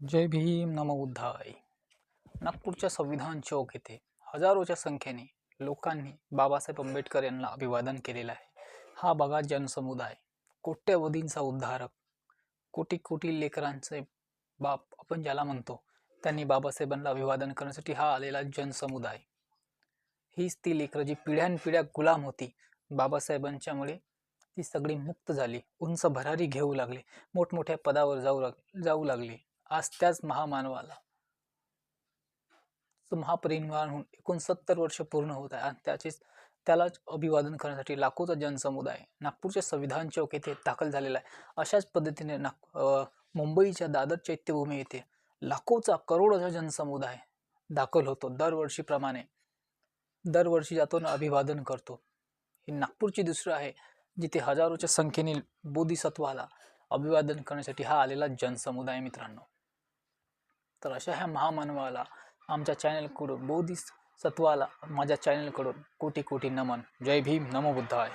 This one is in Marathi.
जय भीम नम उद्धाय नागपूरच्या संविधान चौक येथे हजारोच्या संख्येने लोकांनी बाबासाहेब आंबेडकर यांना अभिवादन केलेलं आहे. हा बघा जनसमुदाय. कोट्यवधींचा उद्धारक. कोटी कोटी लेकरांचे बाप आपण ज्याला म्हणतो त्यांनी बाबासाहेबांना अभिवादन करण्यासाठी हा आलेला जनसमुदाय. हीच ती लेकरं जी पिढ्यानपिढ्या गुलाम होती बाबासाहेबांच्यामुळे ती सगळी मुक्त झाली उंच भरारी घेऊ लागली मोठमोठ्या पदावर जाऊ लाग जाऊ लागली. आज त्याच महामानवाला. महापरिनिर्वाण होऊन एकोणसत्तर वर्ष पूर्ण होत आहे आणि त्याचेच त्यालाच अभिवादन करण्यासाठी लाखोचा जनसमुदाय नागपूरच्या संविधान चौक येथे दाखल झालेला आहे. अशाच पद्धतीने नाग मुंबईच्या दादर चैत्यभूमी येथे लाखोचा करोडोचा जनसमुदाय दाखल होतो दरवर्षीप्रमाणे. दरवर्षी जातो आणि अभिवादन करतो. ही नागपूरची दुसरं आहे जिथे हजारोच्या संख्येने बोधिसत्वाला अभिवादन करण्यासाठी हा आलेला जनसमुदाय मित्रांनो. तर अशा ह्या महामानवाला आमच्या चॅनलकडून बोधिसत्वाला माझ्या चॅनलकडून कोटी कोटी नमन. जय भीम नमो बुद्धाय.